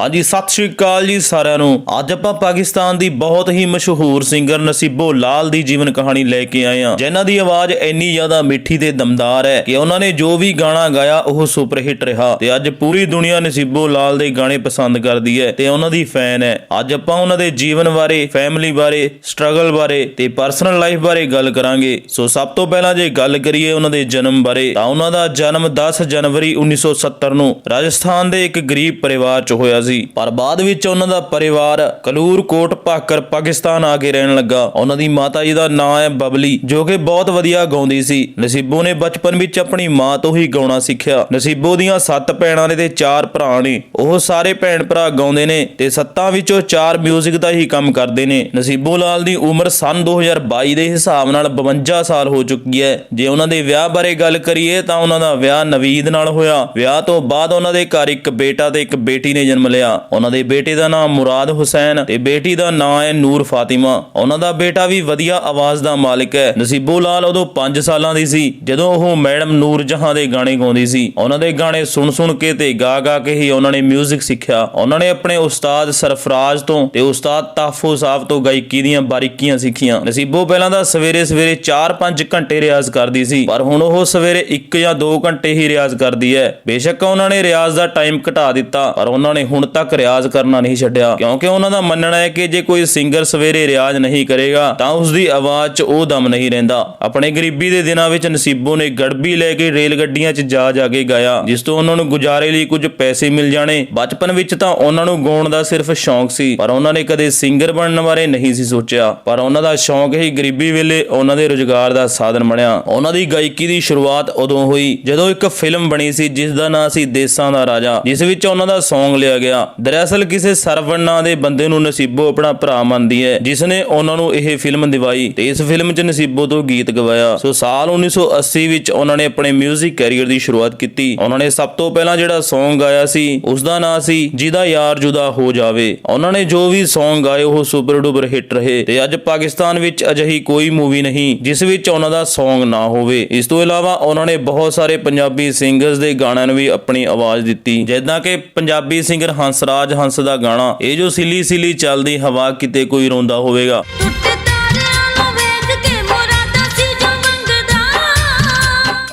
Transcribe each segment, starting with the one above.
ਹਾਂਜੀ, ਸਤਿ ਸ਼੍ਰੀ ਅਕਾਲ ਜੀ ਸਾਰਿਆਂ ਨੂੰ। ਅੱਜ ਆਪਾਂ ਪਾਕਿਸਤਾਨ ਦੀ ਬਹੁਤ ਹੀ ਮਸ਼ਹੂਰ ਸਿੰਗਰ ਨਸੀਬੋ ਲਾਲ ਦੀ ਜੀਵਨ ਕਹਾਣੀ ਲੈ ਕੇ ਆਏ ਹਾਂ। ਜਿਨ੍ਹਾਂ ਦੀ ਆਵਾਜ਼ ਇੰਨੀ ਜ਼ਿਆਦਾ ਮਿੱਠੀ ਤੇ ਦਮਦਾਰ ਹੈ ਕਿ ਉਹਨਾਂ ਨੇ ਜੋ ਵੀ ਗਾਣਾ ਗਾਇਆ, ਉਹ ਸੁਪਰ ਹਿੱਟ ਰਿਹਾ। ਤੇ ਅੱਜ ਪੂਰੀ ਦੁਨੀਆ ਨਸੀਬੋ ਲਾਲ ਦੇ ਗਾਣੇ ਪਸੰਦ ਕਰਦੀ ਹੈ ਤੇ ਉਹਨਾਂ ਦੀ ਫੈਨ ਹੈ। ਅੱਜ ਆਪਾਂ ਉਹਨਾਂ ਦੇ ਜੀਵਨ ਬਾਰੇ ਫੈਮਿਲੀ ਬਾਰੇ ਸਟਰਗਲ ਬਾਰੇ ਤੇ ਪਰਸਨਲ ਲਾਈਫ ਬਾਰੇ ਗੱਲ ਕਰਾਂਗੇ। ਸੋ ਸਭ ਤੋਂ ਪਹਿਲਾਂ ਜੇ ਗੱਲ ਕਰੀਏ ਉਹਨਾਂ ਦੇ ਜਨਮ ਬਾਰੇ, ਤਾਂ ਉਹਨਾਂ ਦਾ ਜਨਮ 10 ਜਨਵਰੀ 1970 ਨੂੰ ਰਾਜਸਥਾਨ ਦੇ ਇੱਕ ਗਰੀਬ ਪਰਿਵਾਰ 'ਚ ਹੋਇਆ ਸੀ। ਪਰ ਬਾਅਦ ਵਿੱਚ ਉਹਨਾਂ ਦਾ ਪਰਿਵਾਰ ਕਲੂਰ ਕੋਟ ਭਾਕਰ ਪਾਕਿਸਤਾਨ ਆ ਕੇ ਰਹਿਣ ਲੱਗਾ। ਉਹਨਾਂ ਦੀ ਮਾਤਾ ਜੀ ਦਾ ਨਾਂ ਹੈ ਬਬਲੀ, ਜੋ ਕਿ ਬਹੁਤ ਵਧੀਆ ਗਾਉਂਦੀ ਸੀ। ਨਸੀਬੋ ਨੇ ਬਚਪਨ ਵਿੱਚ ਆਪਣੀ ਮਾਂ ਤੋਂ ਹੀ ਗਾਉਣਾ ਸਿੱਖਿਆ। ਨਸੀਬੋ ਦੀਆਂ ਸੱਤ ਭੈਣਾਂ ਨੇ ਤੇ ਚਾਰ ਭਰਾ ਨੇ। ਉਹ ਸਾਰੇ ਭੈਣ ਭਰਾ ਗਾਉਂਦੇ ਨੇ ਤੇ ਸੱਤਾਂ ਵਿੱਚੋਂ ਚਾਰ 뮤직 ਦਾ ਹੀ ਕੰਮ ਕਰਦੇ ਨੇ। ਨਸੀਬੋ ਲਾਲ ਦੀ ਉਮਰ ਸਨ 2022 ਦੇ ਹਿਸਾਬ ਨਾਲ 52 ਸਾਲ ਹੋ ਚੁੱਕੀ ਹੈ। ਜੇ ਉਹਨਾਂ ਦੇ ਵਿਆਹ ਬਾਰੇ ਗੱਲ ਕਰੀਏ ਤਾਂ ਉਹਨਾਂ ਦਾ ਵਿਆਹ ਨਵੀਦ ਨਾਲ ਹੋਇਆ। ਵਿਆਹ ਤੋਂ ਬਾਅਦ ਉਹਨਾਂ ਦੇ ਘਰ ਇੱਕ ਬੇਟਾ ਤੇ ਇੱਕ ਬੇਟੀ ਨੇ ਜਨਮ ਲਿਆ। ਉਹਨਾਂ ਦੇ ਬੇਟੇ ਦਾ ਨਾਮ ਮੁਰਾਦ ਹੁਸੈਨ ਤੇ ਬੇਟੀ ਦਾ ਨਾਮ ਹੈ ਨੂਰ ਫਾਤਿਮਾ। ਉਹਨਾਂ ਦਾ ਬੇਟਾ ਵੀ ਵਧੀਆ ਆਵਾਜ਼ ਦਾ ਮਾਲਕ ਹੈ। ਨਸੀਬੋ ਲਾਲ ਉਦੋਂ 5 ਸਾਲਾਂ ਦੀ ਸੀ, ਜਦੋਂ ਉਹ ਮੈਡਮ ਨੂਰ ਜਹਾਂ ਦੇ ਗਾਣੇ ਗਾਉਂਦੀ ਸੀ। ਉਹਨਾਂ ਦੇ ਗਾਣੇ ਸੁਣ ਸੁਣ ਕੇ ਤੇ ਗਾ ਗਾ ਕੇ ਹੀ ਉਹਨਾਂ ਨੇ 뮤직 ਸਿੱਖਿਆ। ਉਹਨਾਂ ਨੇ ਆਪਣੇ ਉਸਤਾਦ ਸਰਫਰਾਜ਼ ਤੋਂ ਤੇ ਉਸਤਾਦ ਤਾਫੋ ਸਾਹਿਬ ਤੋਂ ਗਾਇਕੀ ਦੀਆਂ ਬਾਰੀਕੀਆਂ ਸਿੱਖੀਆਂ। ਨਸੀਬੋ ਪਹਿਲਾਂ ਤਾਂ ਸਵੇਰੇ ਸਵੇਰੇ 4-5 ਘੰਟੇ ਰਿਆਜ਼ ਕਰਦੀ ਸੀ, ਪਰ ਹੁਣ ਉਹ ਸਵੇਰੇ 1 ਜਾਂ 2 ਘੰਟੇ ਹੀ ਰਿਆਜ਼ ਕਰਦੀ ਹੈ। ਬੇਸ਼ੱਕ ਉਹਨਾਂ ਨੇ ਰਿਆਜ਼ ਦਾ ਟਾਈਮ ਘਟਾ ਦਿੱਤਾ, ਪਰ ਉਹਨਾਂ ਨੇ ਹੁਣ ਤੱਕ ਰਿਆਜ਼ ਕਰਨਾ ਨਹੀਂ ਛੱਡਿਆ। ਕਿਉਂਕਿ ਉਹਨਾਂ ਦਾ ਮੰਨਣਾ ਹੈ ਕਿ ਜੇ ਕੋਈ ਸਿੰਗਰ ਸਵੇਰੇ ਰਿਆਜ਼ ਨਹੀਂ ਕਰੇਗਾ, ਤਾਂ ਉਸ ਦੀ ਆਵਾਜ਼ 'ਚ ਉਹ ਦਮ ਨਹੀਂ ਰਹਿੰਦਾ। ਆਪਣੇ ਗਰੀਬੀ ਦੇ ਦਿਨਾਂ ਵਿੱਚ ਨਸੀਬੋ ਨੇ ਗੜਬੀ ਲੈ ਕੇ ਰੇਲ ਗੱਡੀਆਂ 'ਚ ਜਾ ਜਾ ਕੇ ਗਾਇਆ, ਜਿਸ ਤੋਂ ਉਹਨਾਂ ਨੂੰ ਗੁਜ਼ਾਰੇ ਲਈ ਕੁਝ ਪੈਸੇ ਮਿਲ ਜਾਣੇ। ਬਚਪਨ ਵਿੱਚ ਤਾਂ ਉਹਨਾਂ ਨੂੰ ਗਾਉਣ ਦਾ ਸਿਰਫ ਸ਼ੌਂਕ ਸੀ, ਪਰ ਉਹਨਾਂ ਨੇ ਕਦੇ ਸਿੰਗਰ ਬਣਨ ਬਾਰੇ ਨਹੀਂ ਸੀ ਸੋਚਿਆ। ਪਰ ਉਹਨਾਂ ਦਾ ਸ਼ੌਂਕ ਹੀ ਗਰੀਬੀ ਵੇਲੇ ਉਹਨਾਂ ਦੇ ਰੁਜ਼ਗਾਰ ਦਾ ਸਾਧਨ ਬਣਿਆ। ਉਹਨਾਂ ਦੀ ਗਾਇਕੀ ਦੀ ਸ਼ੁਰੂਆਤ ਉਦੋਂ ਹੋਈ, ਜਦੋਂ ਇੱਕ ਫਿਲਮ ਬਣੀ ਸੀ, ਜਿਸ ਦਾ ਨਾਂ ਸੀ ਦੇਸਾਂ ਦਾ ਰਾਜਾ, ਜਿਸ ਵਿੱਚ ਉਹਨਾਂ ਦਾ Song ਲਿਆ ਗਿਆ। ਦਰਅਸਲ ਕਿਸੇ ਸਰਵਣ ਨਾਂ ਦੇ ਬੰਦੇ ਨੂੰ ਨਸੀਬੋ ਆਪਣਾ ਭਰਾ ਮੰਨਦੀ ਹੈ ਜਿਸ ਨੇ ਉਹਨਾਂ ਨੂੰ ਇਹ ਫਿਲਮ ਦਿਵਾਈ ਤੇ ਇਸ ਫਿਲਮ 'ਚ ਨਸੀਬੋ ਤੋਂ ਗੀਤ ਗਵਾਇਆ। ਸੋ ਸਾਲ 1980 ਵਿੱਚ ਉਹਨਾਂ ਨੇ ਆਪਣੇ 뮤직 ਕੈਰੀਅਰ ਦੀ ਸ਼ੁਰੂਆਤ ਕੀਤੀ। ਉਹਨਾਂ ਨੇ ਸਭ ਤੋਂ ਪਹਿਲਾਂ ਜਿਹੜਾ Song ਗਾਇਆ ਸੀ ਉਸ ਦਾ ਨਾਂ ਸੀ ਜਿਹਦਾ ਯਾਰ ਜੁਦਾ ਹੋ ਜਾਵੇ। ਉਹਨਾਂ ਨੇ ਜੋ ਵੀ Song ਗਾਏ, ਉਹ ਸੁਪਰ ਡੁਪਰ ਹਿੱਟ ਰਹੇ। ਤੇ ਅੱਜ ਪਾਕਿਸਤਾਨ ਵਿੱਚ ਅਜਿਹੀ ਕੋਈ ਮੂਵੀ ਨਹੀਂ, ਜਿਸ ਵਿੱਚ ਉਹਨਾਂ ਦਾ Song ਨਾ ਹੋਵੇ। ਇਸ ਤੋਂ ਇਲਾਵਾ ਉਹਨਾਂ ਨੇ ਬਹੁਤ ਸਾਰੇ ਪੰਜਾਬੀ ਸਿੰਗਰਸ ਦੇ ਗਾਣਿਆਂ ਨੂੰ ਵੀ ਆਪਣੀ ਆਵਾਜ਼ ਦਿੱਤੀ। ਜਿੱਦਾਂ ਕਿ ਪੰਜਾਬੀ ਸਿੰਗਰ ਹੰਸਰਾਜ ਹੰਸ ਦਾ ਗਾਣਾ। ਇਹ ਜੋ ਸਿੱਲੀ ਸਿੱਲੀ ਚੱਲਦੀ ਹਵਾ ਕਿਤੇ ਕੋਈ ਰੋਂਦਾ ਹੋਵੇਗਾ।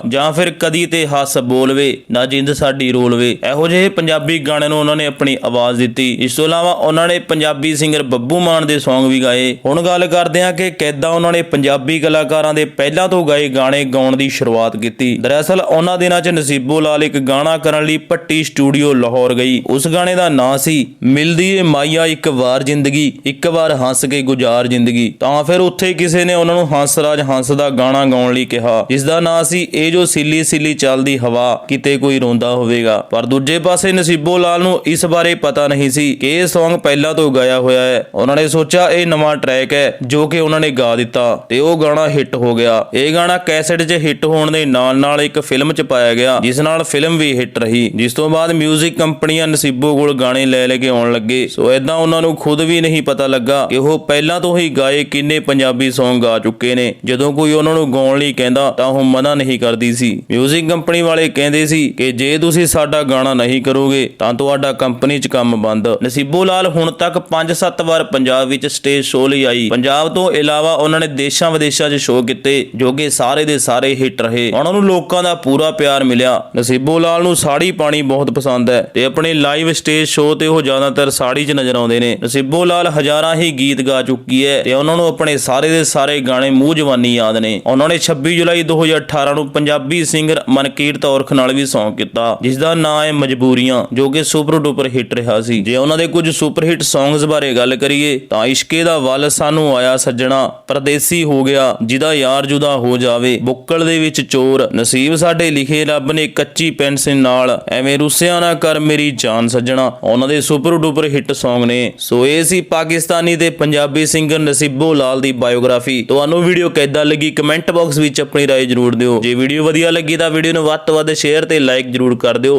ਜਾਂ ਫਿਰ ਕਦੀ ਤੇ ਹੱਸ ਬੋਲਵੇ, ਨਾ ਜਿੰਦ ਸਾਡੀ ਰੋਲਵੇ। ਇਹੋ ਜਿਹੇ ਪੰਜਾਬੀ ਗਾਣਿਆਂ ਨੂੰ ਉਹਨਾਂ ਨੇ ਆਪਣੀ ਆਵਾਜ਼ ਦਿੱਤੀ। ਇਸ ਤੋਂ ਇਲਾਵਾ ਉਹਨਾਂ ਨੇ ਪੰਜਾਬੀ ਸਿੰਗਰ ਬੱਬੂ ਮਾਨ ਦੇ Song ਵੀ ਗਾਏ। ਹੁਣ ਗੱਲ ਕਰਦੇ ਹਾਂ ਕਿ ਕਿੱਦਾਂ ਉਹਨਾਂ ਨੇ ਪੰਜਾਬੀ ਕਲਾਕਾਰਾਂ ਦੇ ਪਹਿਲਾਂ ਤੋਂ ਗਾਏ ਗਾਣੇ ਗਾਉਣ ਦੀ ਸ਼ੁਰੂਆਤ ਕੀਤੀ। ਦਰਅਸਲ ਉਹਨਾਂ ਦਿਨਾਂ 'ਚ ਨਸੀਬੋ ਲਾਲ ਇੱਕ ਗਾਣਾ ਕਰਨ ਲਈ ਪੱਟੀ ਸਟੂਡੀਓ ਲਾਹੌਰ ਗਈ। ਉਸ ਗਾਣੇ ਦਾ ਨਾਂ ਸੀ, ਮਿਲਦੀ ਏ ਮਾਇਆ ਇੱਕ ਵਾਰ ਜ਼ਿੰਦਗੀ, ਇੱਕ ਵਾਰ ਹੱਸ ਕੇ ਗੁਜ਼ਾਰ ਜ਼ਿੰਦਗੀ। ਤਾਂ ਫਿਰ ਉੱਥੇ ਕਿਸੇ ਨੇ ਉਹਨਾਂ ਨੂੰ ਹੰਸਰਾਜ ਹੰਸ ਦਾ ਗਾਣਾ ਗਾਉਣ ਲਈ ਕਿਹਾ। ਜਿਸ ਦਾ ਨਾਂ ਸੀ, ਇਹ ਜੋ ਸਿੱਲੀ ਸਿੱਲੀ ਚੱਲਦੀ ਹਵਾ ਕਿਤੇ ਕੋਈ ਰੋਂਦਾ ਹੋਵੇਗਾ। ਪਰ ਦੂਜੇ ਪਾਸੇ ਨਸੀਬੋ ਲਾਲ ਨੂੰ ਇਸ ਬਾਰੇ ਪਤਾ ਨਹੀਂ ਸੀ ਕਿ ਇਹ Song ਪਹਿਲਾਂ ਤੋਂ ਗਾਇਆ ਹੋਇਆ ਹੈ। ਉਹਨਾਂ ਨੇ ਸੋਚਿਆ ਇਹ ਨਵਾਂ ਟਰੈਕ ਹੈ ਜੋ ਕਿ ਉਹਨਾਂ ਨੇ ਗਾ ਦਿੱਤਾ ਤੇ ਉਹ ਗਾਣਾ ਹਿੱਟ ਹੋ ਗਿਆ। ਇਹ ਗਾਣਾ ਕੈਸੇਟ 'ਚ ਹਿੱਟ ਹੋਣ ਦੇ ਨਾਲ ਨਾਲ ਇੱਕ ਫਿਲਮ 'ਚ ਪਾਇਆ ਗਿਆ, ਜਿਸ ਨਾਲ ਫਿਲਮ ਵੀ ਹਿੱਟ ਰਹੀ। ਜਿਸ ਤੋਂ ਬਾਅਦ 뮤직 ਕੰਪਨੀਆਂ ਨਸੀਬੋ ਕੋਲ ਗਾਣੇ ਲੈ ਲੈ ਕੇ ਆਉਣ ਲੱਗੇ। ਸੋ ਇਦਾਂ ਉਹਨਾਂ ਨੂੰ ਖੁਦ ਵੀ ਨਹੀਂ ਪਤਾ ਲੱਗਾ ਕਿ ਉਹ ਪਹਿਲਾਂ ਤੋਂ ਹੀ ਗਾਏ ਕਿੰਨੇ ਪੰਜਾਬੀ Song ਗਾ ਚੁੱਕੇ ਨੇ। ਜਦੋਂ ਕੋਈ ਉਹਨਾਂ ਨੂੰ ਗਾਉਣ ਲਈ ਕਹਿੰਦਾ ਤਾਂ ਉਹ ਮਨਾ ਨਹੀਂ ਕਰਦੀ ਸੀ। 뮤직 ਕੰਪਨੀ ਵਾਲੇ ਕਹਿੰਦੇ ਸੀ ਕਿ ਜੇ ਤੁਸੀਂ ਸਾਡਾ ਗਾਣਾ ਨਹੀਂ ਕਰੋਗੇ, ਤਾਂ ਤੁਹਾਡਾ ਕੰਪਨੀ 'ਚ ਕੰਮ ਬੰਦ। ਨਸੀਬੋ ਲਾਲ ਹੁਣ ਤੱਕ 5-7 ਵਾਰ ਪੰਜਾਬ ਵਿੱਚ ਸਟੇਜ ਸ਼ੋਅ ਲਈ ਆਈ। ਪੰਜਾਬ ਤੋਂ ਇਲਾਵਾ ਉਹਨਾਂ ਨੇ ਦੇਸ਼ਾਂ ਵਿਦੇਸ਼ਾਂ 'ਚ ਸ਼ੋਅ ਕੀਤੇ, ਜੋ ਕਿ ਸਾਰੇ ਦੇ ਸਾਰੇ ਹਿੱਟ ਰਹੇ। ਉਹਨਾਂ ਨੂੰ ਲੋਕਾਂ ਦਾ ਪੂਰਾ ਪਿਆਰ ਮਿਲਿਆ। ਨਸੀਬੋ ਲਾਲ ਨੂੰ ਸਾੜੀ ਪਾਣੀ ਬਹੁਤ ਪਸੰਦ ਹੈ ਤੇ ਆਪਣੇ ਲਾਈਵ ਸਟੇਜ ਸ਼ੋਅ ਤੇ ਉਹ ਜ਼ਿਆਦਾਤਰ ਸਾੜੀ 'ਚ ਨਜ਼ਰ ਆਉਂਦੇ ਨੇ। ਨਸੀਬੋ ਲਾਲ ਹਜ਼ਾਰਾਂ ਹੀ ਗੀਤ ਗਾ ਚੁੱਕੀ ਹੈ ਤੇ ਉਹਨਾਂ ਨੂੰ ਆਪਣੇ ਸਾਰੇ ਦੇ ਸਾਰੇ ਗਾਣੇ ਮੂੰਹ ਜਵਾਨੀ ਯਾਦ ਨੇ। ਉਹਨਾਂ ਨੇ 26 ਜੁਲਾਈ 2018 ਨੂੰ ਪੰਜਾਬ ਸਿੰਗਰ ਮਨਕੀਰਤ ਔਰਖ ਨਾਲ ਵੀ Song ਕੀਤਾ ਜਿਸ ਦਾ ਨਾਮ ਹੈ ਮਜਬੂਰੀਆਂ ਜੋ ਕਿ ਸੁਪਰ ਡੁਪਰ ਹਿੱਟ ਰਿਹਾ ਸੀ ਜੇ ਉਹਨਾਂ ਦੇ ਕੁਝ ਸੁਪਰ ਹਿੱਟ Songs ਬਾਰੇ ਗੱਲ ਕਰੀਏ ਤਾਂ ਇਸ਼ਕੇ ਦਾ ਵੱਲ ਸਾਨੂੰ ਆਇਆ ਸੱਜਣਾ ਪਰਦੇਸੀ ਹੋ ਗਿਆ ਜਿਹਦਾ ਯਾਰ ਜੁਦਾ ਹੋ ਜਾਵੇ ਬੁੱਕਲ ਦੇ ਵਿੱਚ ਚੋਰ ਨਸੀਬ ਸਾਡੇ ਲਿਖੇ ਰੱਬ ਨੇ ਕੱਚੀ ਪੈਨਸਿਲ ਨਾਲ ਐਵੇਂ ਰੁੱਸਿਆ ਨਾ ਕਰ ਮੇਰੀ ਜਾਨ ਸੱਜਣਾ ਉਹਨਾਂ ਦੇ ਸੁਪਰ ਡੁਪਰ ਹਿੱਟ Song ਨੇ ਸੋ ਇਹ ਸੀ ਪਾਕਿਸਤਾਨੀ ਤੇ ਪੰਜਾਬੀ ਸਿੰਗਰ ਨਸੀਬੋ ਲਾਲ ਦੀ ਬਾਇਓਗ੍ਰਾਫੀ ਤੁਹਾਨੂੰ ਵੀਡੀਓ ਕਿੱਦਾਂ ਲੱਗੀ ਕਮੈਂਟ ਬਾਕਸ ਵਿੱਚ ਆਪਣੀ رائے ਜ਼ਰੂਰ ਦਿਓ ਜੇ ਵੀਡੀਓ ਵਧੀਆ ਲੱਗੀ ਤਾਂ ਵੀਡੀਓ ਨੂੰ ਵੱਧ ਤੋਂ ਵੱਧ ਸ਼ੇਅਰ ਤੇ ਲਾਈਕ ਜ਼ਰੂਰ ਕਰ ਦਿਓ।